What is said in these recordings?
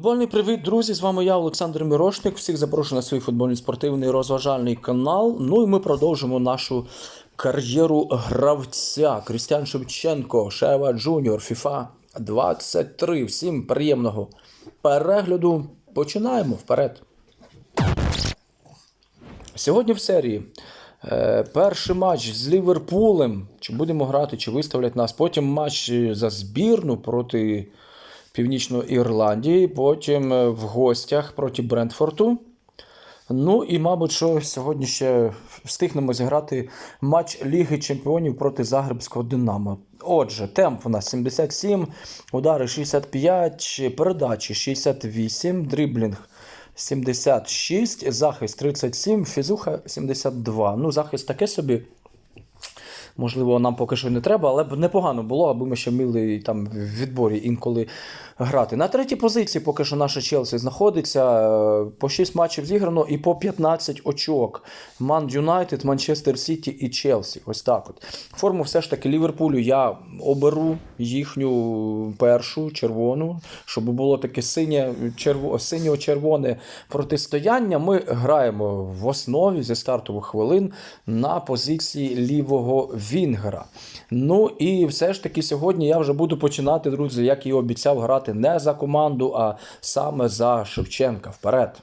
Футбольний привіт, друзі! З вами я, Олександр Мирошник. Всіх запрошую на свій футбольний спортивний розважальний канал. Ну і ми продовжимо нашу кар'єру гравця. Крістіан Шевченко, Шева Джуніор, FIFA 23. Всім приємного перегляду. Починаємо вперед. Сьогодні в серії е, перший матч з Ліверпулем. Чи будемо грати, чи виставлять нас. Потім матч за збірну проти Північної Ірландії. Потім е, в гостях проти Брентфорту. Ну і, мабуть, що сьогодні ще встигнемо зіграти матч Ліги Чемпіонів проти Загребського Динамо. Отже, темп у нас 77, удари 65, передачі 68, дріблінг 76, захист 37, фізуха 72. Ну, захист таке собі. Можливо, нам поки що не треба, але б непогано було, аби ми ще вміли там в відборі інколи грати. На третій позиції поки що наша Челсі знаходиться. е, По 6 матчів зіграно і по 15 очок. Ман Юнайтед, Манчестер Сіті і Челсі. Ось так от. Форму все ж таки Ліверпулю я оберу їхню першу червону, щоб було таке синє, черво, синьо-червоне протистояння. Ми граємо в основі зі стартових хвилин на позиції лівого Вінгера. Ну і все ж таки сьогодні я вже буду починати, друзі, як і обіцяв, грати не за команду, а саме за Шевченка. Вперед.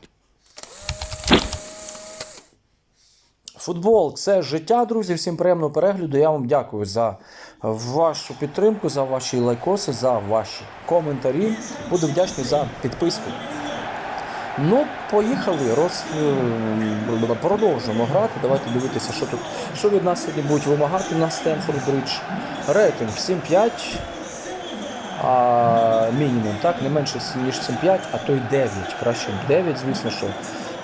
Футбол це життя, друзі. Всім приємного перегляду. Я вам дякую за вашу підтримку, за ваші лайкоси, за ваші коментарі. Буду вдячний за підписку. Ну, поїхали, роз... продовжуємо грати. Давайте дивитися, що тут, що від нас сьогодні будуть вимагати на Стенфорд Бридж. Рейтинг 7-5, а мінімум, так, не менше ніж 7-5, а то й 9. Краще 9, звісно, що.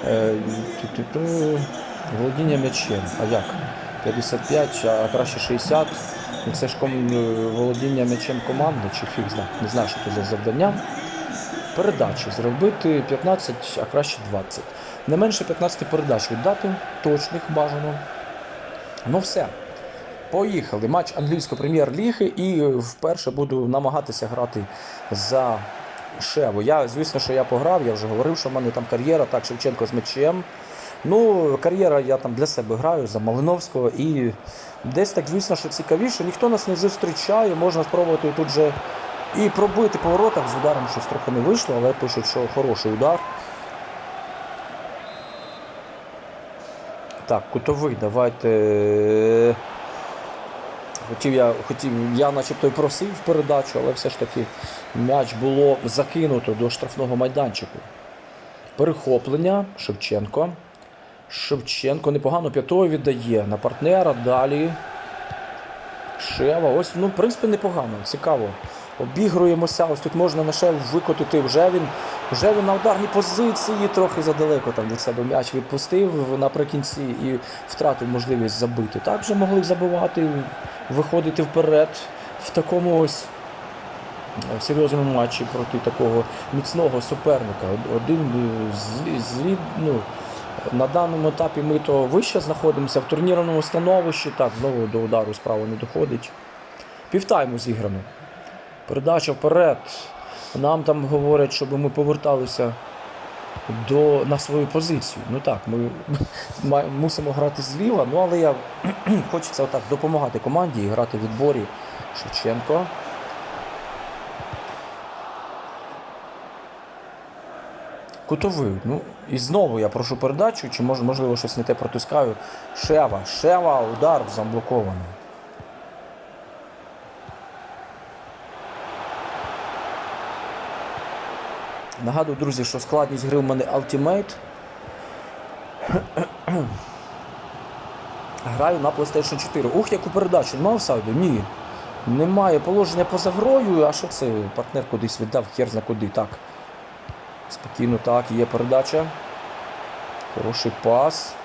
Е. Володіння м'ячем. А як? 55, а краще 60. Ну, Це ж ком... володіння м'ячем команди, чи фіг зна. Не знаю, що це за завдання. Передачі зробити 15, а краще 20. Не менше 15 передач віддати, точних бажано. Ну все. Поїхали. Матч англійської прем'єр-ліги і вперше буду намагатися грати за Шеву. Я, звісно, що я пограв, я вже говорив, що в мене там кар'єра, так, Шевченко з м'ячем. Ну, кар'єра я там для себе граю за Малиновського і десь так, звісно, що цікавіше. Ніхто нас не зустрічає, можна спробувати тут же і пробити по воротах з ударом щось трохи не вийшло, але пишуть, що хороший удар. Так, кутовий, давайте. Хотів я, хотів, я начебто й просив передачу, але все ж таки м'яч було закинуто до штрафного майданчику. Перехоплення Шевченко. Шевченко непогано п'ятою віддає на партнера. Далі. Шева. Ось, ну, в принципі, непогано. Цікаво. Обігруємося. Ось тут можна на шеву викотити. Вже він, вже він на ударній позиції трохи задалеко там від себе м'яч відпустив наприкінці і втратив можливість забити. Так вже могли забивати, виходити вперед в такому ось е, серйозному матчі проти такого міцного суперника. Один е, з, ну, на даному етапі ми то вище знаходимося в турнірному становищі. Так, знову до удару справа не доходить. Півтайму зіграно. Передача вперед. Нам там говорять, щоб ми поверталися до, на свою позицію. Ну так, ми ма- мусимо грати зліва, ну але я хочеться отак допомагати команді і грати в відборі. Шевченко. Кутовий. Ну, і знову я прошу передачу, чи можливо щось не те протискаю. Шева. Шева, удар заблокований. Нагадую, друзі, що складність гри в мене Ultimate. Граю на PlayStation 4. Ух, яку передачу. Нема офсайду? Ні. Немає положення поза грою, а що це? Партнер кудись віддав, хер зна куди. Так. Спокійно, так, є передача. Хороший пас.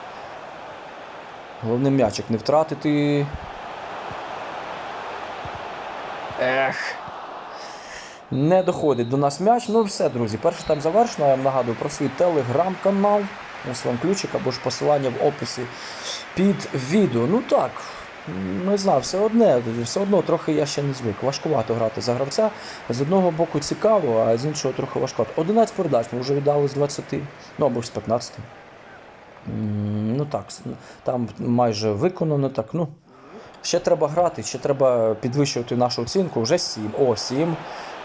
Головне м'ячик не втратити. Ех. Не доходить до нас м'яч. Ну все, друзі. Перший тайм завершено. Я вам нагадую про свій телеграм-канал. Ось вам ключик або ж посилання в описі під відео. Ну так, не знаю, все одне, все одно трохи я ще не звик. Важкувато грати за гравця. З одного боку цікаво, а з іншого трохи важкувато. 11 передач ми вже віддали з 20, ну або ж з 15. Ну так, там майже виконано так. Ну, ще треба грати, ще треба підвищувати нашу оцінку. Вже 7. О, 7.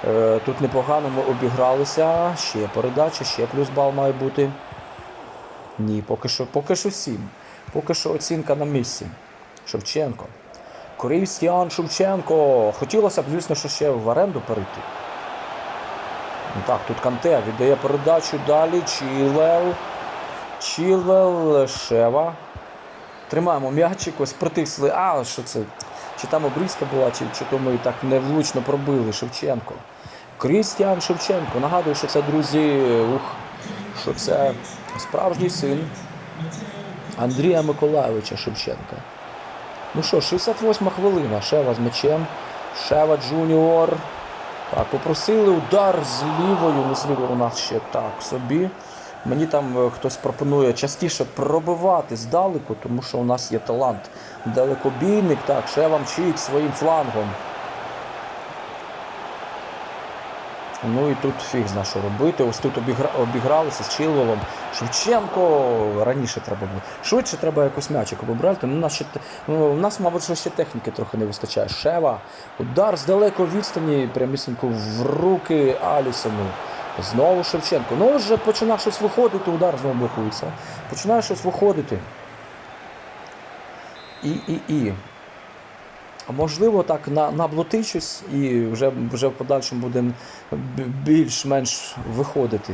Е, Тут непогано ми обігралися. Ще передача, ще плюс бал має бути. Ні, поки що, поки що 7. Поки що оцінка на місці. Шевченко. Крістіан Шевченко. Хотілося б, звісно, що ще в оренду перейти. Ну Так, тут Канте віддає передачу далі. Чілвел. Чілвел, Шева. Тримаємо м'ячик, ось притисли. А, що це? Чи там обрізка була, чи, чи то ми так невлучно пробили Шевченко. Крістіан Шевченко. Нагадую, що це, друзі, ух, що це справжній син Андрія Миколайовича Шевченка. Ну що, 68 хвилина. Шева з м'ячем. Шева Джуніор. Так, попросили удар з лівою. Ну, з у нас ще так собі. Мені там е, хтось пропонує частіше пробивати здалеку, тому що у нас є талант. Далекобійник, так, Шева мчить своїм флангом. Ну і тут фіг зна що робити. Ось тут обігра... обігралися з Чилвелом. Шевченко раніше треба було. Швидше треба якось м'ячик обібрати. Ну, у нас ще ну, нас, мабуть, ще техніки трохи не вистачає. Шева. Удар з далекої відстані, прямісінько в руки Алісону. Знову Шевченко. Ну вже починає щось виходити, удар знову блокується. Починає щось виходити. І, і, і. А Можливо, так на, щось і вже, вже в подальшому будемо більш-менш виходити.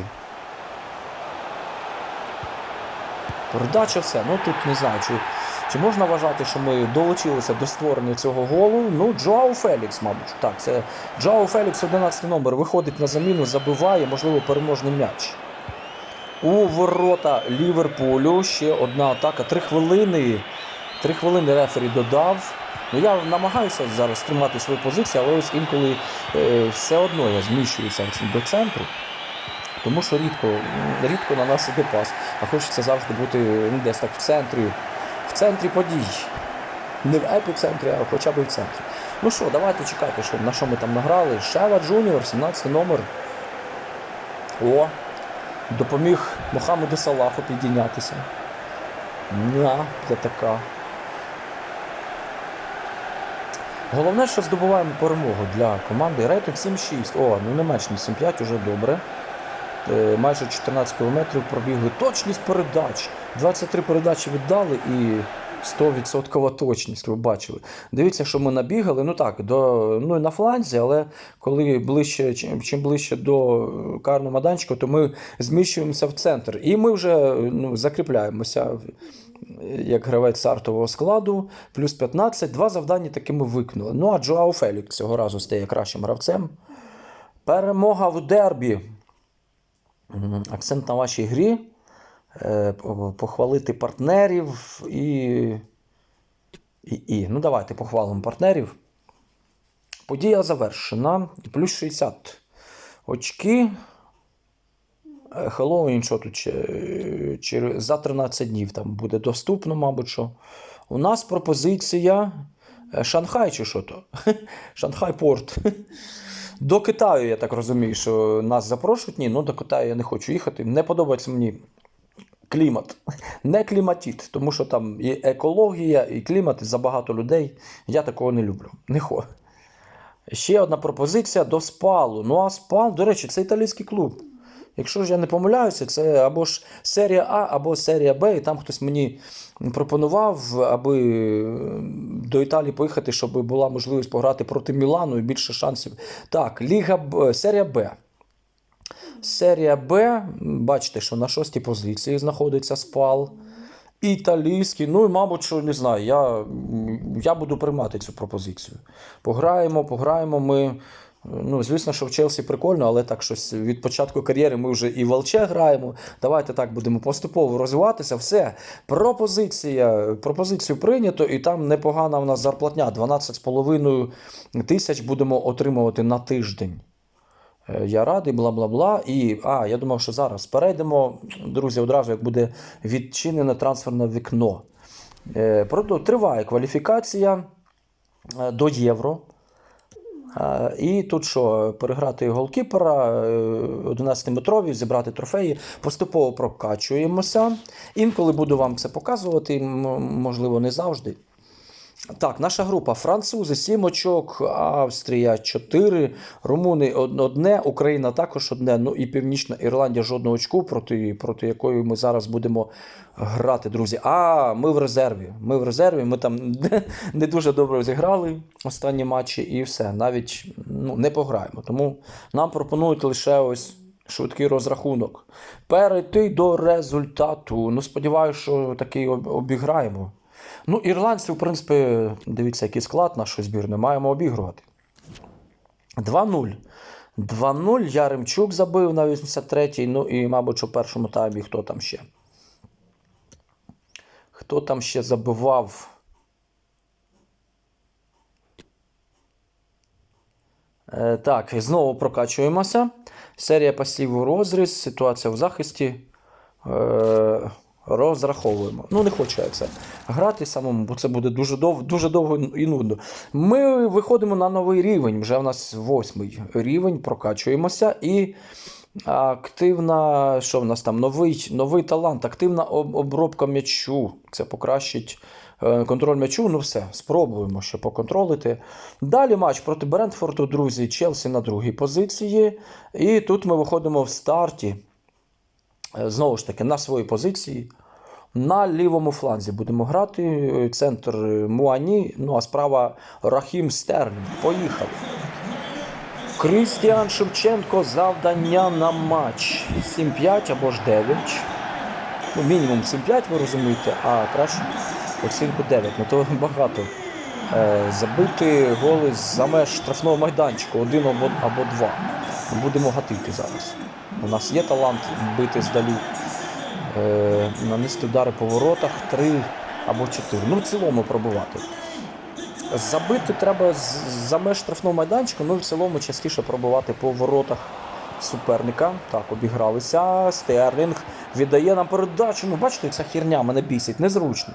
Передача все. Ну тут не знаю, чи, чи можна вважати, що ми долучилися до створення цього голу. Ну, Джоау Фелікс, мабуть. Так, це Джоау Фелікс, 11 номер, виходить на заміну, забиває, можливо, переможний м'яч. У ворота Ліверпулю ще одна атака. Три хвилини. Три хвилини рефері додав. Ну, я намагаюся зараз тримати свою позицію, але ось інколи е, все одно я зміщуюся до центру. Тому що рідко, рідко на нас іде пас. А хочеться завжди бути ну, десь так в центрі, в центрі подій. Не в епіцентрі, а хоча б в центрі. Ну що, давайте чекати, що, на що ми там награли. Шева Джуніор, 17 номер. О, допоміг Мохамеду Салаху підійнятися. На, це така. Головне, що здобуваємо перемогу для команди. Рейтинг 7-6. О, ну не менш ніж 7-5, уже добре. Е, Майже 14 кілометрів пробігли. Точність передач. 23 передачі віддали і 100% точність, ви бачили. Дивіться, що ми набігали. Ну так, до, ну на фланзі, але коли ближче, чим, чим ближче до карного майданчика, то ми зміщуємося в центр. І ми вже ну, закріпляємося як гравець стартового складу, плюс 15. Два завдання таки ми виконали. Ну а Джоау Фелікс цього разу стає кращим гравцем. Перемога в дербі. Акцент на вашій грі. Е, Похвалити партнерів і. І, і. Ну, давайте похвалимо партнерів. Подія завершена. Плюс 60 очки. Хеллоуін, що тут ще, за 13 днів там буде доступно, мабуть. що. У нас пропозиція е, Шанхай чи що то? Шанхай порт. До Китаю, я так розумію, що нас запрошують. Ні, ну до Китаю я не хочу їхати. Не подобається мені клімат. Не кліматіт, тому що там і екологія, і клімат, і забагато людей. Я такого не люблю. Не хочу. Ще одна пропозиція до спалу. Ну а спал, до речі, це італійський клуб. Якщо ж я не помиляюся, це або ж серія А, або серія Б, і там хтось мені пропонував, аби е, до Італії поїхати, щоб була можливість пограти проти Мілану і більше шансів. Так, Ліга Б, серія Б. Серія Б, бачите, що на шостій позиції знаходиться спал. Італійський, ну і, мабуть, що не знаю, я, я буду приймати цю пропозицію. Пограємо, пограємо ми. Ну, звісно, що в Челсі прикольно, але так щось від початку кар'єри ми вже і в ЛЧ граємо. Давайте так будемо поступово розвиватися. Все. Пропозиція, пропозицію прийнято, і там непогана в нас зарплатня. 12,5 тисяч будемо отримувати на тиждень. Е, Я радий, бла бла бла. І а, я думав, що зараз перейдемо, друзі, одразу як буде відчинене трансферне вікно. Е, Триває кваліфікація е, до Євро. Е, І тут що, переграти голкіпера, е, 11-метрові, зібрати трофеї, поступово прокачуємося. Інколи буду вам це показувати, можливо, не завжди. Так, наша група французи 7 очок, Австрія 4, Румуни одне, Україна також одне. Ну і Північна Ірландія жодного очку, проти, проти якої ми зараз будемо грати, друзі. А, ми в резерві. Ми в резерві. Ми там не дуже добре зіграли останні матчі, і все. Навіть ну, не пограємо. Тому нам пропонують лише ось. Швидкий розрахунок. Перейти до результату. Ну, сподіваюся, що такий обіграємо. Ну, ірландці, в принципі, дивіться, який склад нашої збірної, маємо обігрувати. 2-0. 2-0. Яремчук забив на 83-й. Ну і, мабуть, у першому таймі хто там ще? Хто там ще забивав? Е, Так, знову прокачуємося. Серія пасів у розріз, ситуація в захисті. Е, розраховуємо. Ну, не хочу я це грати самому, бо це буде дуже довго, дуже довго і нудно. Ми виходимо на новий рівень. Вже в нас восьмий рівень, прокачуємося і. Активна, що в нас там? Новий, новий талант, активна обробка м'ячу. Це покращить е, контроль м'ячу. Ну все, спробуємо ще поконтролити. Далі матч проти Брентфорду, друзі, Челсі на другій позиції. І тут ми виходимо в старті. Е, Знову ж таки, на своїй позиції. На лівому фланзі будемо грати. Е, Центр е, Муані, ну а справа Рахім Стерлінг. Поїхали. Крістіан Шевченко завдання на матч 7-5 або ж 9. Ну, мінімум 7-5, ви розумієте, а краще оцінку 9. Ну то багато. Забити голи за меж штрафного майданчику, один або два. Будемо гатити зараз. У нас є талант бити здалі, е, нанести удари по воротах 3 або 4. Ну, в цілому пробувати. Забити треба за меж штрафного майданчика, ну в цілому частіше пробувати по воротах суперника. Так, обігралися. Стерлінг віддає нам передачу. Ну, бачите, ця херня мене бісить, незручно.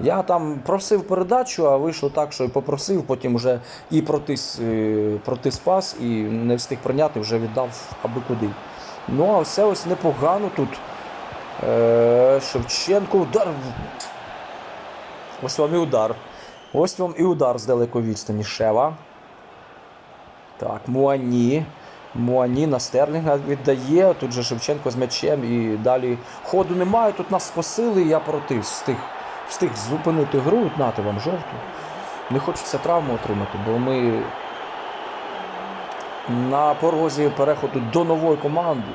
Я там просив передачу, а вийшло так, що і попросив, потім вже і протис, е, протиспас, і не встиг прийняти, вже віддав аби куди. Ну, а все ось непогано тут. Е, Шевченко удар. Ось вам і удар. Ось вам і удар з далекої відстані. Шева. Так, Муані. Муані на Стерлінга віддає. Тут же Шевченко з м'ячем і далі ходу немає. Тут нас скосили, і я проти встиг, встиг зупинити гру. От Нати вам жовту. Не хочеться травму отримати, бо ми на порозі переходу до нової команди.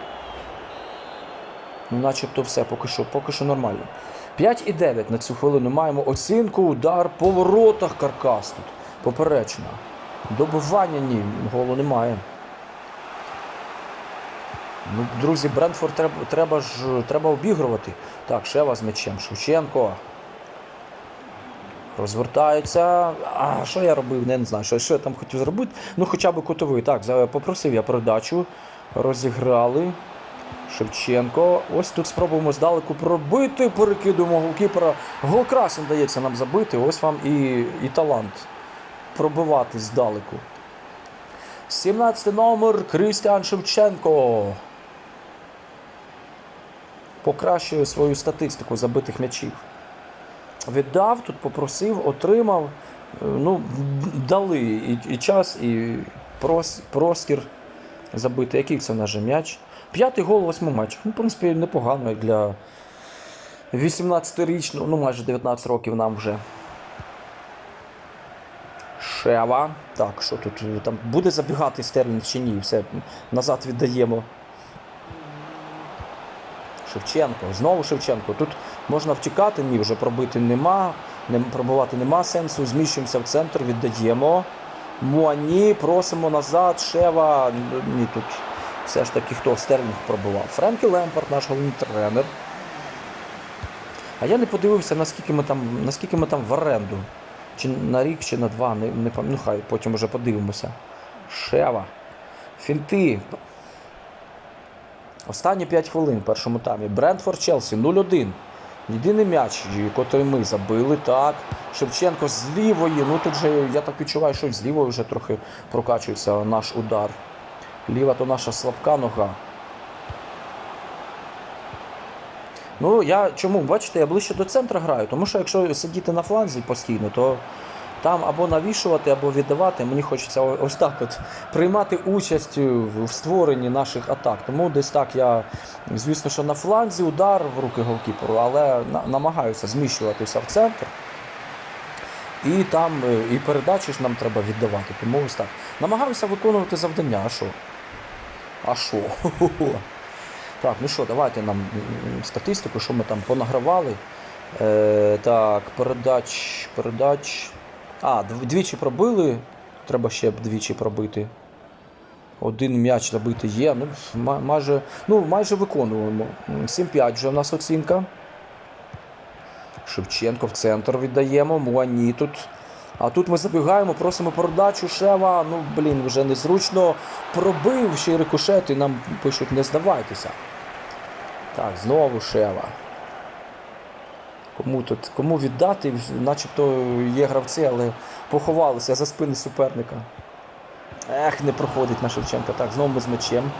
Ну, начебто все, поки що, поки що нормально. 5 і 9 на цю хвилину маємо оцінку, удар по воротах каркас тут. Поперечна. Добивання ні, голу немає. Ну, друзі, Брентфорд треба, треба ж треба обігрувати. Так, Шева з м'ячем. Шевченко. Розвертається. А що я робив? Не, не знаю, що, що я там хотів зробити. Ну, хоча б кутовий. Так, попросив я передачу. Розіграли. Шевченко. Ось тут спробуємо здалеку пробити. Перекидуємо голкіпера. Гол красен дається нам забити. Ось вам і, і талант пробивати здалеку. 17 номер Крістіан Шевченко. Покращує свою статистику забитих м'ячів. Віддав, тут попросив, отримав. Е, Ну, дали і, і час, і прос, простір забити. Який це наш м'яч? П'ятий гол восьми матчах. Ну, в принципі, непогано для 18-річного, ну майже 19 років нам вже. Шева. Так, що тут? Там буде забігати Стерлінг чи ні? Все, назад віддаємо. Шевченко. Знову Шевченко. Тут можна втікати, ні, вже пробити нема. Не, пробувати нема сенсу. Зміщуємося в центр, віддаємо. Муані, просимо назад. Шева. Ні, тут все ж таки хто Стерлінг пробував. Френкі Лемпард, наш головний тренер. А я не подивився, наскільки ми там, наскільки ми там в оренду. Чи на рік, чи на два, не, не пам- ну хай потім вже подивимося. Шева. Фінти. Останні 5 хвилин в першому таймі. Брентфорд Челсі 0-1. Єдиний м'яч, який ми забили, так. Шевченко з лівої. Ну тут же я так відчуваю, що з лівої вже трохи прокачується наш удар. Ліва то наша слабка нога. Ну, я чому? Бачите, я ближче до центру граю, тому що якщо сидіти на фланзі постійно, то там або навішувати, або віддавати. Мені хочеться ось так от приймати участь в створенні наших атак. Тому десь так я, звісно, що на фланзі удар в руки голкіперу, але намагаюся зміщуватися в центр. І там е, і передачі ж нам треба віддавати. Тому ось так. Намагаюся виконувати завдання. А що? А що? Так, ну що, давайте нам статистику, що ми там понагравали. Е, так, передач, передач. А, двічі пробили. Треба ще двічі пробити. Один м'яч забити є. Ну, майже, ну, майже виконуємо. 7-5 вже в нас оцінка. Шевченко в центр віддаємо. Муані тут. А тут ми забігаємо, просимо передачу Шева. Ну, блін, вже незручно пробив ще й рикошет, і нам пишуть не здавайтеся. Так, знову Шева. Кому тут, кому віддати, начебто є гравці, але поховалися за спини суперника. Ех, не проходить на Шевченка. Так, знову ми з м'ячем.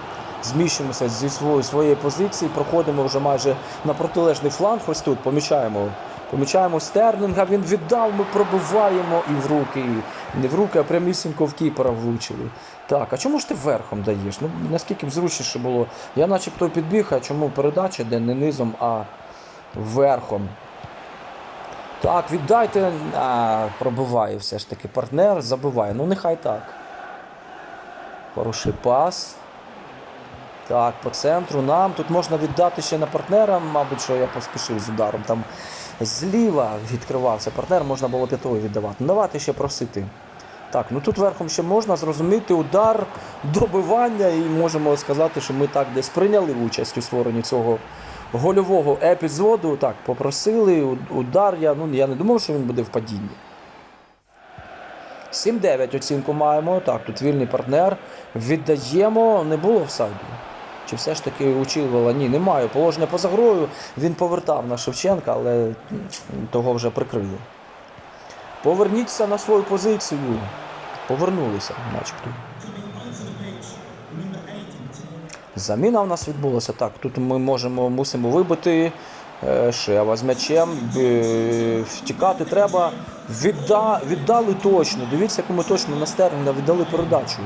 Зміщуємося зі своєї, своєї позиції, проходимо вже майже на протилежний фланг. Ось тут помічаємо. Помічаємо Стерлінга, він віддав, ми пробиваємо і в руки. І не в руки, а прямісінько в кіпера влучили. Так, а чому ж ти верхом даєш? Ну, наскільки б зручніше було. Я начебто підбіг, а чому передача, де не низом, а верхом. Так, віддайте. А, пробиває все ж таки. Партнер забиває. Ну нехай так. Хороший пас. Так, по центру нам. Тут можна віддати ще на партнера, мабуть, що я поспішив з ударом. Там зліва відкривався партнер, можна було п'ятою віддавати. Ну, давайте ще просити. Так, ну тут верхом ще можна зрозуміти удар, добивання, і можемо сказати, що ми так десь прийняли участь у створенні цього гольового епізоду. Так, попросили удар. Я, ну, я не думав, що він буде в падінні. 7-9 оцінку маємо. Так, тут вільний партнер. Віддаємо. Не було офсайду. Чи все ж таки училювала? Ні, немає. Положення поза грою. Він повертав на Шевченка, але того вже прикрили. Поверніться на свою позицію. Повернулися, начебто. Заміна у нас відбулася. Так, тут ми можемо, мусимо вибити. Шева з м'ячем. Втікати треба. Відда, віддали точно. Дивіться, як ми точно на Стерлінга віддали передачу.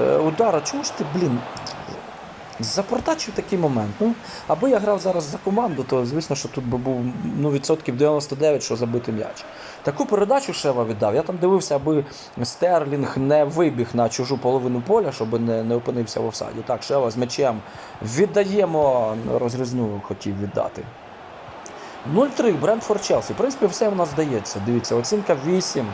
Е, Удара, чому ж ти, блін, запортачив такий момент. Ну, аби я грав зараз за команду, то звісно, що тут би був ну, відсотків 99, що забити м'яч. Таку передачу Шева віддав. Я там дивився, аби Стерлінг не вибіг на чужу половину поля, щоб не, не опинився в офсайді. Так, Шева з м'ячем віддаємо, розрізню хотів віддати. 0-3, Брентфорд Челсі. В принципі, все в нас вдається. Дивіться, оцінка 8.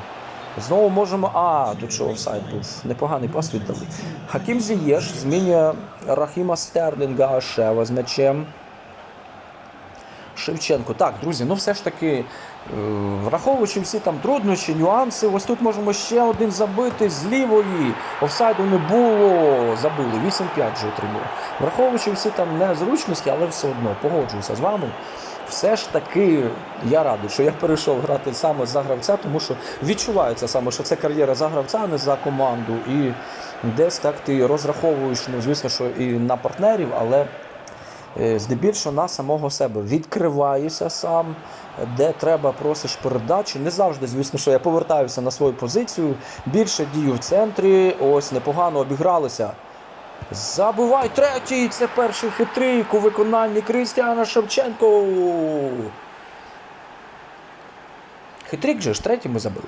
Знову можемо. А, тут що офсайд був. Непоганий пас віддали. Хакім Зієш змінює Рахіма Стерлінга Ашева, з м'ячем. Шевченко. Так, друзі, ну все ж таки, е, враховуючи всі там труднощі, нюанси, ось тут можемо ще один забити з лівої. Офсайду не було. Забили. 8-5 вже отримали. Враховуючи всі там незручності, але все одно погоджуюся з вами. Все ж таки, я радий, що я перейшов грати саме за гравця, тому що відчувається саме, що це кар'єра за гравця, а не за команду. І десь так ти розраховуєш, ну звісно, що і на партнерів, але здебільшого на самого себе. Відкриваєшся сам, де треба просиш передачі. Не завжди, звісно, що я повертаюся на свою позицію. Більше дію в центрі. Ось непогано обігралися. Забувай третій. Це перший хитрик у виконанні Крістіана Шевченко. Хитрик же ж третій ми забили.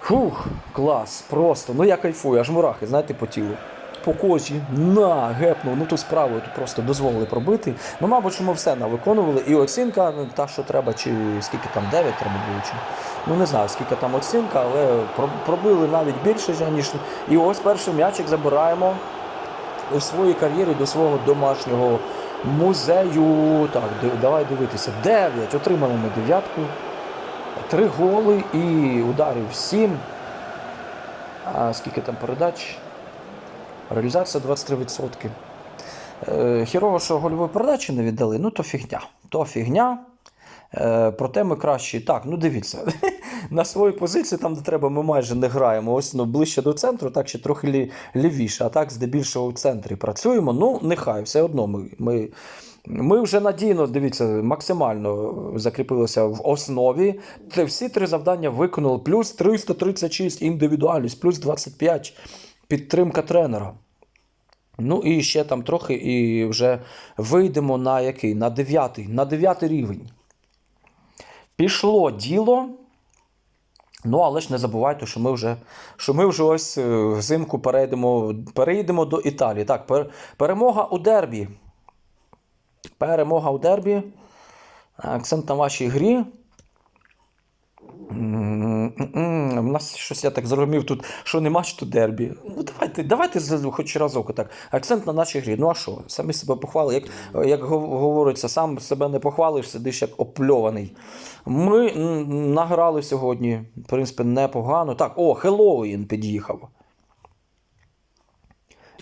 Фух, клас, просто. Ну я кайфую, аж мурахи, знаєте, по тілу. По кожі, на, гепнув, ну ту справу тут просто дозволили пробити. Ну, мабуть, що ми все навиконували. І оцінка, ну, та, що треба, чи скільки там 9 треба було, чи. Ну не знаю, скільки там оцінка, але пробили навіть більше, ніж. І ось перший м'ячик забираємо у своїй кар'єрі до свого домашнього музею. Так, давай дивитися. 9. Отримали ми дев'ятку. Три голи і ударів 7. А скільки там передач? Реалізація 23%. Е, Хірово, що гольової передачі не віддали, ну то фігня. то фігня. Е, проте ми краще. Так, ну дивіться, на свої позиції, там, де треба, ми майже не граємо. Ось ну, ближче до центру, так ще трохи лі, лівіше, а так здебільшого в центрі працюємо. Ну, нехай, все одно ми. ми ми вже надійно, дивіться, максимально закріпилися в основі. Всі три завдання виконали. Плюс 336 індивідуальність, плюс 25 підтримка тренера. Ну і ще там трохи, і вже вийдемо на який? На дев'ятий, на дев'ятий рівень. Пішло діло. Ну, але ж не забувайте, що ми вже, що ми вже ось е, взимку перейдемо, перейдемо до Італії. Так, пер, перемога у дербі. Перемога у дербі. Акцент на вашій грі. У нас щось я так зрозумів тут, що не матч, то дербі. Ну давайте, давайте хоч разок так. Акцент на нашій грі. Ну а що? Самі себе похвали. Як, як говориться, сам себе не похвалиш, сидиш як опльований. Ми награли сьогодні, в принципі, непогано. Так, о, Хеллоуін під'їхав.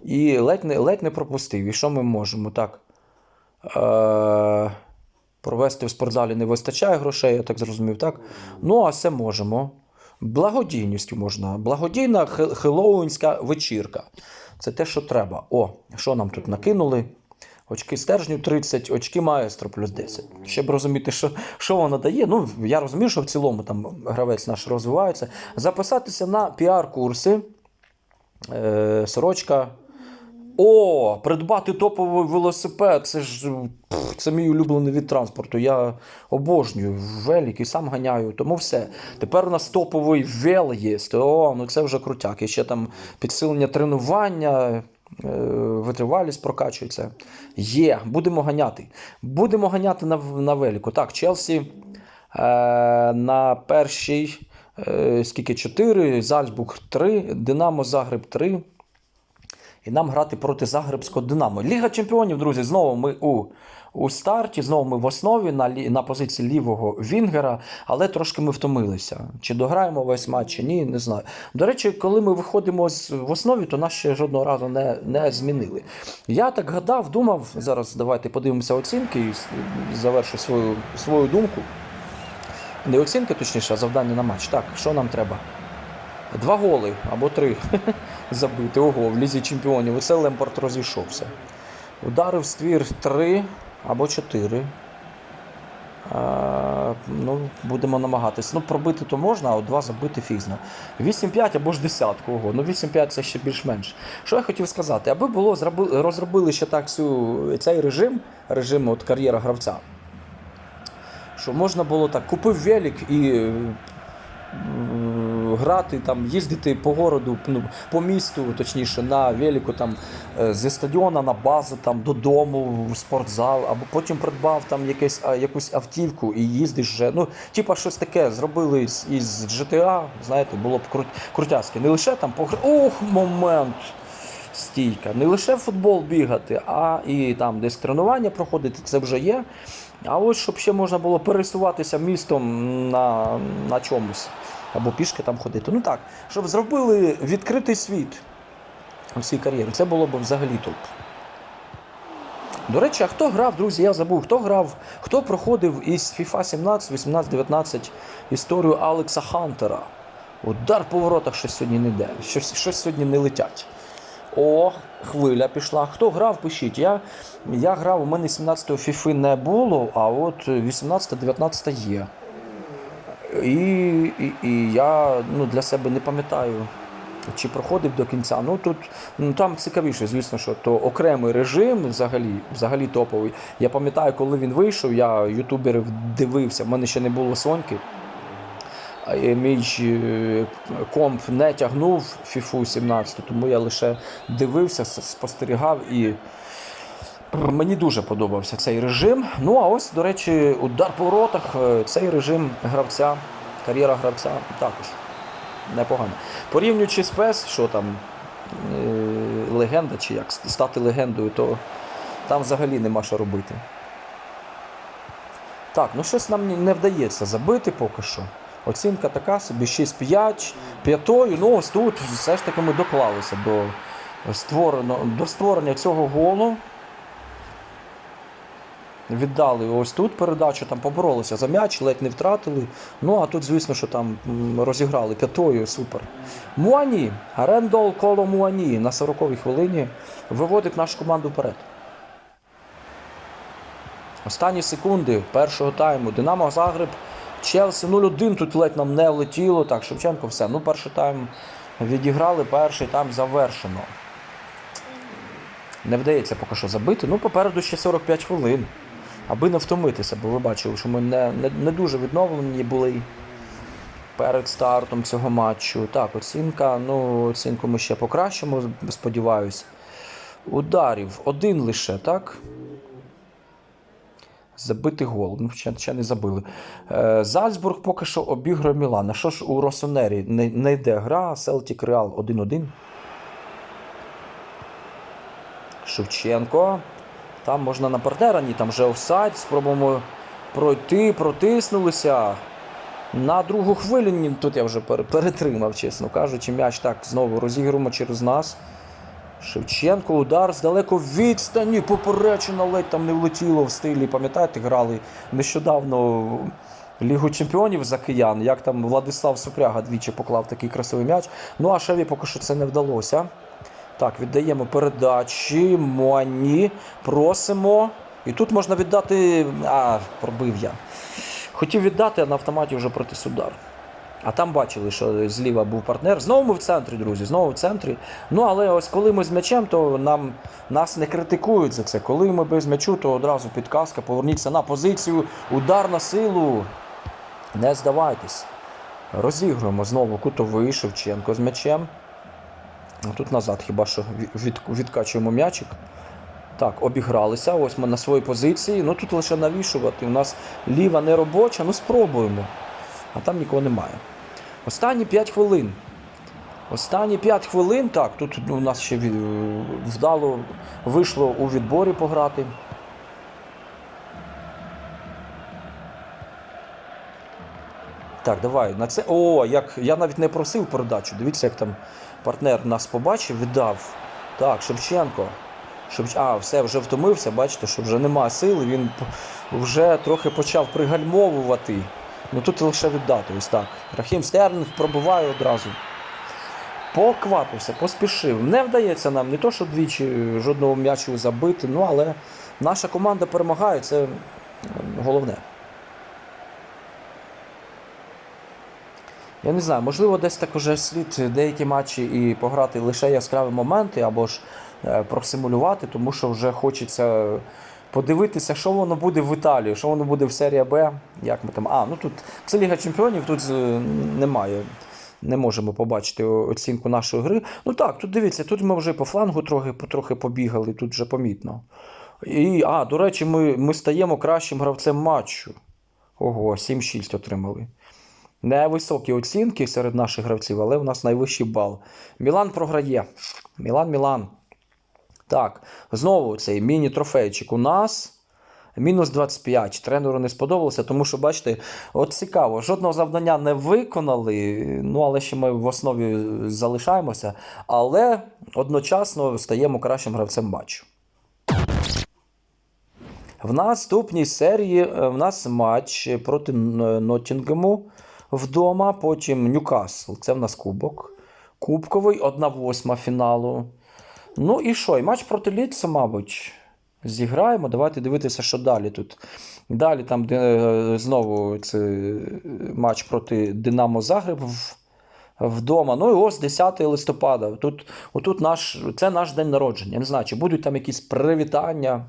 І ледь не, ледь не пропустив. І що ми можемо? Так. Е- провести в спортзалі не вистачає грошей, я так зрозумів, так? Ну, а все можемо. Благодійністю можна. Благодійна хе- хеллоуінська вечірка. Це те, що треба. О, що нам тут накинули? Очки стержню 30, очки маестро плюс 10. Щоб розуміти, що, що воно дає. Ну, я розумію, що в цілому там гравець наш розвивається. Записатися на піар-курси. Е, сорочка. О, придбати топовий велосипед. Це ж це мій улюблений від транспорту. Я обожнюю велик і сам ганяю. Тому все. Тепер у нас топовий вел є. О, ну це вже крутяк. І ще там підсилення тренування, е, витривалість прокачується. Є, будемо ганяти. Будемо ганяти на, на велику. Так, Челсі е, на першій. е, Скільки 4, Зальцбург 3, Динамо Загреб 3. І нам грати проти Загребського Динамо. Ліга чемпіонів, друзі, знову ми у, у старті, знову ми в основі на, на позиції лівого Вінгера, але трошки ми втомилися. Чи дограємо весь матч, чи ні, не знаю. До речі, коли ми виходимо з, в основі, то нас ще жодного разу не, не змінили. Я так гадав, думав, зараз давайте подивимося оцінки і завершу свою, свою думку. Не оцінки, точніше, а завдання на матч. Так, що нам треба? Два голи або три забити. Ого, в лізі чемпіонів. Оце Лемпорт розійшовся. Удари в ствір три або чотири. А, ну, будемо намагатись. Ну, пробити то можна, а от два забити фізно. 8-5 або ж десятку. Ого. Ну, 8-5 це ще більш-менш. Що я хотів сказати? Аби було розробили ще так цю, цей режим, режим от кар'єра гравця. Що можна було так, купив велик і е, грати, там, їздити по городу, ну, по місту, точніше, на велику там, е, зі стадіона на базу, там, додому, в спортзал, або потім придбав там якесь, якусь автівку і їздиш вже. Ну, типа щось таке зробили із, GTA, знаєте, було б крут, крутяцьке. Не лише там погр... Ох, момент! Стійка. Не лише в футбол бігати, а і там десь тренування проходити, це вже є. А ось щоб ще можна було пересуватися містом на, на чомусь. Або пішки там ходити. Ну так, щоб зробили відкритий світ у всій кар'єрі. Це було б взагалі топ. До речі, а хто грав, друзі, я забув, хто грав, хто проходив із FIFA 17, 18, 19 історію Алекса Хантера. Удар по воротах щось сьогодні не йде, щось, щось сьогодні не летять. О, хвиля пішла. Хто грав, пишіть. Я, я грав, у мене 17-го фіфи не було, а от 18-19 є. І, і, і я ну, для себе не пам'ятаю, чи проходив до кінця. Ну тут ну, там цікавіше, звісно, що то окремий режим взагалі, взагалі топовий. Я пам'ятаю, коли він вийшов, я ютуберів дивився, в мене ще не було соньки. Мій е, комп не тягнув FIFA 17, тому я лише дивився, спостерігав і мені дуже подобався цей режим. Ну а ось, до речі, удар по воротах, е, цей режим гравця, кар'єра гравця також непогано. Порівнюючи з PES, що там е, легенда чи як стати легендою, то там взагалі нема що робити. Так, ну щось нам не вдається забити поки що. Оцінка така собі 6-5. П'ятою, ну ось тут все ж таки ми доклалися до, створено, до створення цього голу. Віддали ось тут передачу, там поборолися за м'яч, ледь не втратили. Ну а тут, звісно, що там розіграли п'ятою, супер. Муані, Рендол коло Муані на 40-й хвилині виводить нашу команду вперед. Останні секунди першого тайму. Динамо Загреб, Челсі 0-1. Тут ледь нам не влетіло. Так, Шевченко, все. Ну, перший тайм відіграли, перший тайм завершено. Не вдається поки що забити. Ну, попереду ще 45 хвилин. Аби не втомитися, бо ви бачили, що ми не, не, не дуже відновлені були перед стартом цього матчу. Так, оцінка. Ну, оцінку ми ще покращимо, сподіваюсь. Ударів один лише, так? Забитий гол. Ну, ще, ще не забили. Е, Зальцбург поки що обігрує Мілан. А що ж у Росонері не, не йде гра? Селтік Реал 1-1. Шевченко. Там можна на партнера, ні, там вже офсайд. Спробуємо пройти, протиснулися. На другу хвилю тут я вже перетримав, чесно кажучи. М'яч так знову розігруємо через нас. Шевченко, удар з далеко відстані, поперечина ледь там не влетіло в стилі. Пам'ятаєте, грали нещодавно Лігу чемпіонів за киян, як там Владислав Супряга двічі поклав такий красивий м'яч. Ну а Шеві поки що це не вдалося. Так, віддаємо передачі. Муані. Просимо. І тут можна віддати. А, пробив я. Хотів віддати, а на автоматі вже протис удар. А там бачили, що зліва був партнер. Знову ми в центрі, друзі, знову в центрі. Ну, але ось коли ми з м'ячем, то нам, нас не критикують за це. Коли ми без м'ячу, то одразу підказка, поверніться на позицію, удар на силу. Не здавайтесь. Розігруємо знову кутовий Шевченко з м'ячем. Ну, Тут назад хіба що від- від- відкачуємо м'ячик. Так, обігралися. Ось ми на своїй позиції. Ну тут лише навішувати. У нас ліва не робоча, ну спробуємо. А там нікого немає. Останні 5 хвилин. Останні 5 хвилин. Так, тут ну, у нас ще вдало вийшло у відборі пограти. Так, давай. На це. О, як я навіть не просив передачу. Дивіться, як там партнер нас побачив, віддав. Так, Шевченко. Шевч... А, все, вже втомився, бачите, що вже нема сили, він вже трохи почав пригальмовувати. Ну тут лише віддати, ось так. Рахім Стерлінг пробиває одразу. Поквапився, поспішив. Не вдається нам не то, що двічі жодного м'ячу забити, ну але наша команда перемагає, це головне. Я не знаю, можливо, десь так уже слід деякі матчі і пограти лише яскраві моменти, або ж е, просимулювати, тому що вже хочеться подивитися, що воно буде в Італії, що воно буде в серії Б. Як ми там. А, ну тут це Ліга Чемпіонів, тут е, немає. Не можемо побачити оцінку нашої гри. Ну так, тут дивіться, тут ми вже по флангу трохи, трохи побігали, тут вже помітно. І, а, до речі, ми, ми стаємо кращим гравцем матчу. Ого, 7-6 отримали. Невисокі оцінки серед наших гравців, але у нас найвищий бал. Мілан програє. Мілан, Мілан. Так, знову цей міні-трофейчик у нас. Мінус 25. Тренеру не сподобалося, тому що, бачите, от цікаво, жодного завдання не виконали, ну але ще ми в основі залишаємося, але одночасно стаємо кращим гравцем матчу. В наступній серії е, в нас матч проти Ноттінгему вдома, потім Ньюкасл. Це в нас кубок. Кубковий, 1-8 фіналу. Ну і що? І матч проти Ліца, мабуть. Зіграємо. Давайте дивитися, що далі тут. Далі там де, е, знову це е, матч проти Динамо Загреб в- вдома. Ну і ось 10 листопада. Тут, отут наш, це наш день народження. Не знаю, чи будуть там якісь привітання.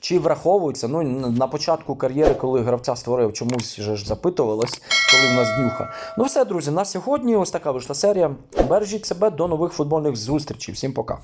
Чи враховується? Ну, на початку кар'єри, коли гравця створив, чомусь вже ж запитувалось, коли в нас днюха. Ну все, друзі, на сьогодні ось така вийшла серія. Бережіть себе до нових футбольних зустрічей. Всім пока.